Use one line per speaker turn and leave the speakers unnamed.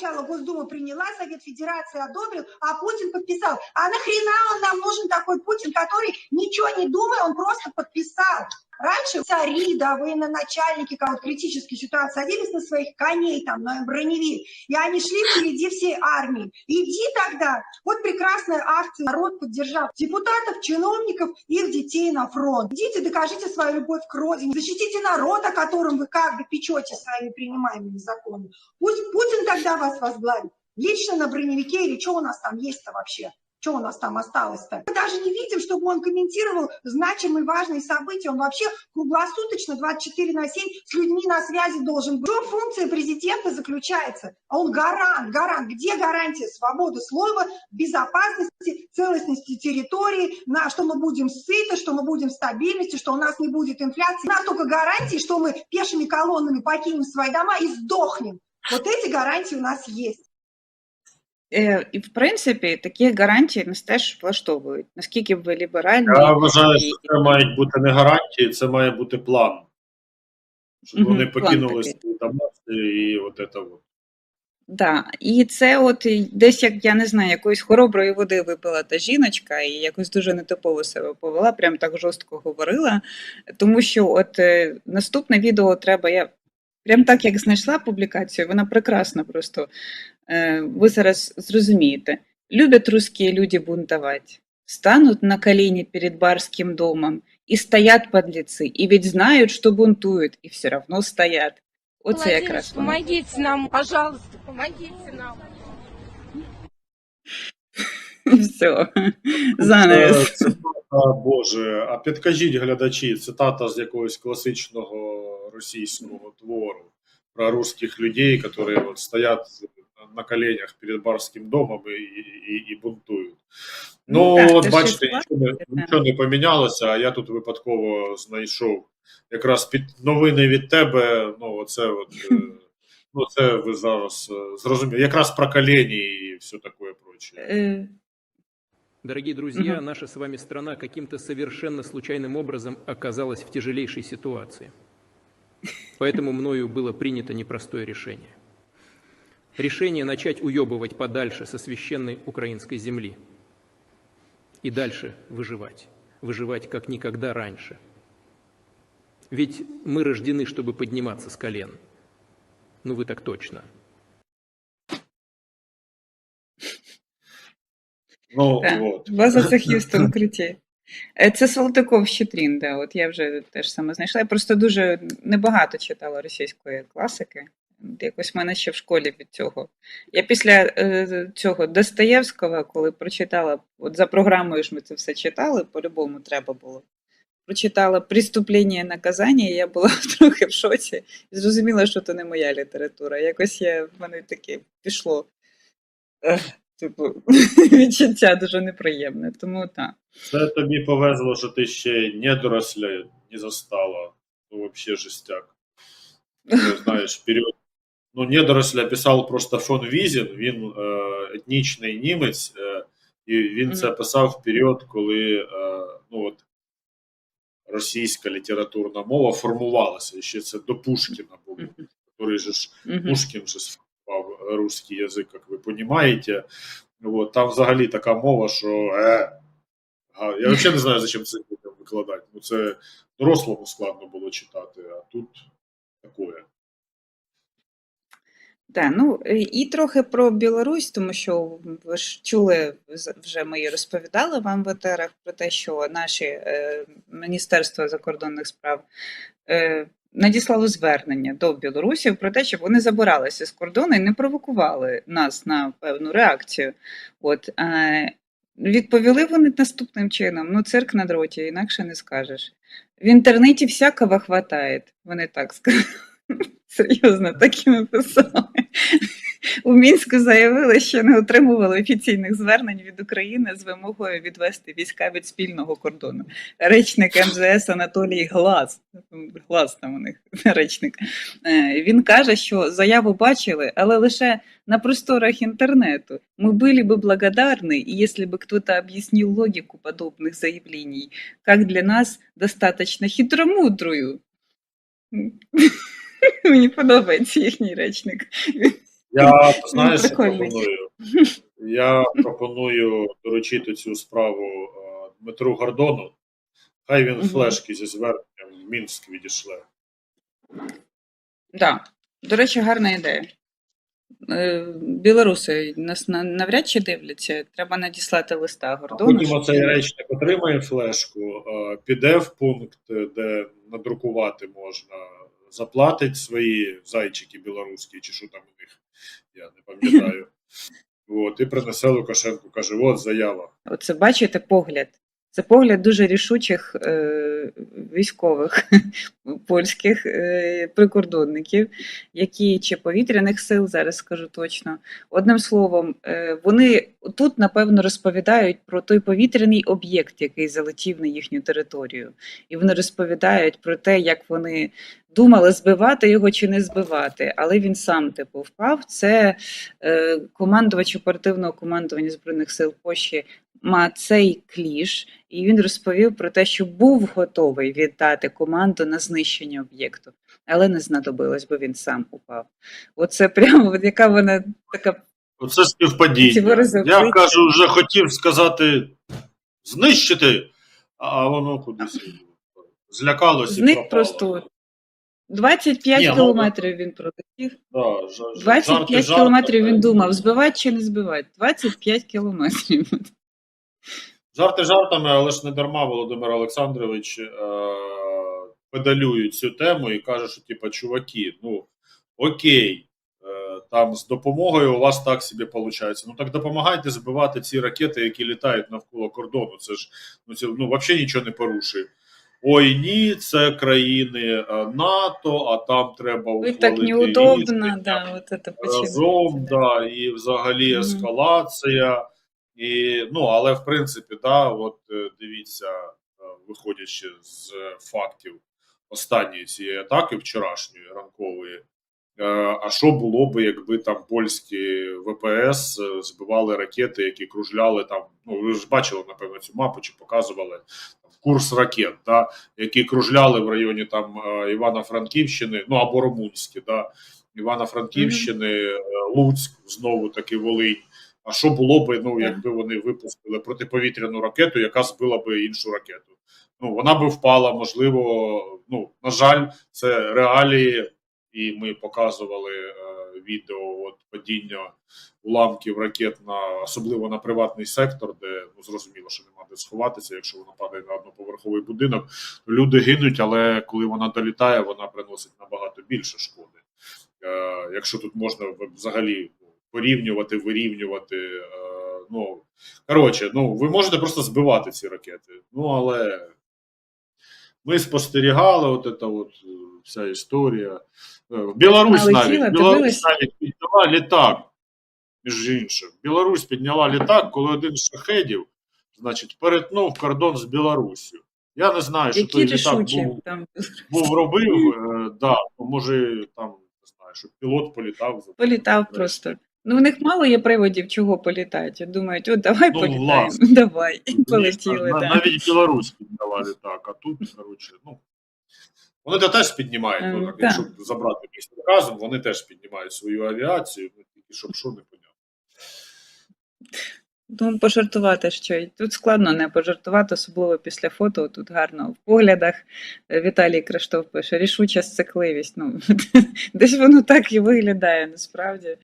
Сначала Госдума приняла, Совет Федерации одобрил, а Путин подписал. А нахрена он нам нужен такой Путин, который ничего не думая, он просто подписал. Раньше цари, да, военачальники, когда вот критические ситуации садились на своих коней, там, на броневик, и они шли впереди всей армии. Иди тогда, вот прекрасная акция, народ поддержал депутатов, чиновников, их детей на фронт. Идите, докажите свою любовь к родине, защитите народ, о котором вы как бы печете своими принимаемыми законами. Пусть Путин тогда вас возглавит. Лично на броневике или что у нас там есть-то вообще? Что у нас там осталось-то? Мы даже не видим, чтобы он комментировал значимые, важные события. Он вообще круглосуточно 24 на 7 с людьми на связи должен быть. Чем функция президента заключается? А он гарант, гарант. Где гарантия свободы слова, безопасности, целостности территории, на что мы будем сыты, что мы будем в стабильности, что у нас не будет инфляции. У нас только гарантии, что мы пешими колоннами покинем свои дома и сдохнем. Вот эти гарантии у нас есть.
І, в принципі, такі гарантії нас теж влаштовують. Наскільки б ви ліберальні.
Я вважаю, що це мають бути не гарантії, це має бути план. Щоб вони
план
покинули свої дома і от це от.
Да. І це от десь як я не знаю, якоїсь хороброї води випила та жіночка, і якось дуже нетипово себе повела, прям так жорстко говорила. Тому що от е, наступне відео треба. Я прям так як знайшла публікацію, вона прекрасна просто. Е, ви зараз зрозумієте. Любят русские люди бунтовать. Станут на колени перед барским домом и стоят подлецы, и ведь знают, что бунтуют, и все равно стоят. Оце
Владимир,
якраз
помогите нам, пожалуйста, помогите нам.
Все. Занавес.
Цитата, Боже, а підкажіть глядачі, цитата з якогось класичного російського твору про русських людей, які от стоять на коленях перед барським домом і, і, і бунтують. Ну,
Ну, так,
от бачите, нічого не, нічого не помінялося, а я тут випадково знайшов якраз під новини від тебе. Ну, оце от. е, Ну, це ви зараз е, зрозуміли. Якраз про колені і все таке прочее.
Дорогие друзья,
Мгм.
наша с вами страна каким-то совершенно случайным образом оказалась в тяжелейшей ситуации. Поэтому мною было принято непростое решение. Решение начать уебывать подальше со священной украинской земли. И дальше выживать. Выживать как никогда раньше. Ведь мы рождены, чтобы подниматься с колен. Ну вы так точно.
Ну,
Так.
от.
База це Х'юстон круті. Е, Це Салтиков Щедрін, да, от я вже теж саме знайшла. Я просто дуже небагато читала російської класики. Якось в мене ще в школі від цього. Я після е, цього Достоєвського, коли прочитала, от за програмою ж ми це все читали, по-любому треба було. Прочитала «Преступлення і наказання, і я була трохи в шоці і зрозуміла, що це не моя література. Якось я, в мене таке пішло. Типу, відчуття дуже неприємне. Тому так.
Це тобі повезло, що ти ще не доросля не застала. Ну, взагалі жестяк. Ти знаєш, період. Ну, недоросля писав просто фон Візін, він е, етнічний німець, е, і він це писав в період, коли е, ну, от, російська літературна мова формувалася. І ще це до Пушкіна було, який же ж
Мгм.
Пушкин же сформував русский язик, як ви розумієте. Вот, там взагалі така мова, що е, я взагалі не знаю, зачем це викладати. Ну, це дорослому складно було читати, а тут таке.
Так, ну е, і трохи про Білорусь, тому що ви ж чули, вже ми розповідали вам в етерах про те, що наші е, Міністерство закордонних справ е, надіслало звернення до білорусів про те, щоб вони забиралися з кордону і не провокували нас на певну реакцію. От е, відповіли вони наступним чином: ну, цирк на дроті, інакше не скажеш. В інтернеті всякого хватає. Вони так сказали. Серйозно, так і написали. У Мінську заявили, що не отримували офіційних звернень від України з вимогою відвести війська від спільного кордону. Речник МЗС Анатолій Глаз, Глаз там у них речник. е, Він каже, що заяву бачили, але лише на просторах интернету. Мы были бы благодарны, если бы кто-то объяснил логику подобных заявлений, как для нас достаточно хитромудрую. Мені подобається їхній речник.
Я знаєш, що пропоную? Я пропоную доручити цю справу Дмитру Гордону. Хай він флешки зі зверненням в Мінськ відійшле.
Да. До речі, гарна ідея. Е, Білоруси нас навряд чи дивляться. Треба надіслати листа Гордону.
потім
він-
речник отримає флешку, піде в пункт, де надрукувати можна, заплатить свої зайчики білоруські, чи що там у них, я не пам'ятаю. От, і принесе Лукашенку, каже: от заява.
Оце бачите погляд. Це погляд дуже рішучих е, військових польських е, прикордонників, які чи повітряних сил, зараз скажу точно. Одним словом, е, вони тут напевно розповідають про той повітряний об'єкт, який залетів на їхню територію, і вони розповідають про те, як вони думали збивати його чи не збивати, але він сам типу впав. Це е, командувач оперативного командування збройних сил Польщі Мацей Кліш, і він розповів про те, що був готовий віддати команду на знищення об'єкту, але не знадобилось, бо він сам упав. Оце прямо от яка вона така
Оце співпадіння. Я кажу, вже хотів сказати знищити, а воно кудись злякалося.
зник
пропало.
просто 25
Ні, ну,
кілометрів він пролетів.
Да, жа- жа-
25
жарти
кілометрів він думав, збивати чи не збивати. 25 кілометрів.
Жарти жартами, але ж не дарма Володимир Олександрович е- педалює цю тему і каже, що типа, чуваки, ну окей, е- там з допомогою у вас так собі виходить. Ну так допомагайте збивати ці ракети, які літають навколо кордону. Це ж ну, це, ну взагалі нічого не порушує. Ой, ні, це країни е, НАТО, а там треба
Ой,
ухвалити
так неудобно, да, вот это
разом, да, і взагалі ескалація. І, ну, але в принципі, да, от е, дивіться, е, виходячи з фактів останньої цієї атаки, вчорашньої ранкової. е, А що було би, якби там польські ВПС збивали ракети, які кружляли там? Ну ви ж бачили, напевно, цю мапу чи показували там, курс ракет, да, які кружляли в районі там Івано-Франківщини, ну або Румунські, да, Івано-Франківщини, е, Луцьк, знову таки Волинь. А що було би, ну, якби вони випустили протиповітряну ракету, яка збила би іншу ракету? Ну, вона би впала, можливо, ну, на жаль, це реалії, і ми показували е, відео от, падіння уламків ракет на особливо на приватний сектор, де ну зрозуміло, що нема де сховатися. Якщо вона падає на одноповерховий будинок, то люди гинуть, але коли вона долітає, вона приносить набагато більше шкоди. Е, якщо тут можна взагалі порівнювати, вирівнювати. Е, ну коротше, ну ви можете просто збивати ці ракети. Ну але ми спостерігали, от це от е, вся історія. Е, В Білорусь
Налетіла,
навіть Білорусь навіть підняла літак. Між іншим, Білорусь підняла літак, коли один з шахедів, значить, перетнув кордон з Білоруссю. Я не знаю, що
Які
той літак був,
там
був робив. Да, може, там не знаю, що пілот політав.
політав просто. Ну, в них мало є приводів, чого політати. Думають, от давай
Ну,
політаємо.
власне.
Давай. І полетіли.
на-
Да.
Навіть Білорусь підняла літак, а тут, коротше, ну. Вони то теж піднімають, ну,
Ем,
так,
так.
якщо забрати місто разом, вони теж піднімають свою авіацію, ну, тільки щоб що не понятно.
Ну, пожартувати що. й Тут складно не пожартувати, особливо після фото. Тут гарно в поглядах. Е, Віталій Криштов пише: рішуча сцикливість. Ну, десь воно так і виглядає насправді.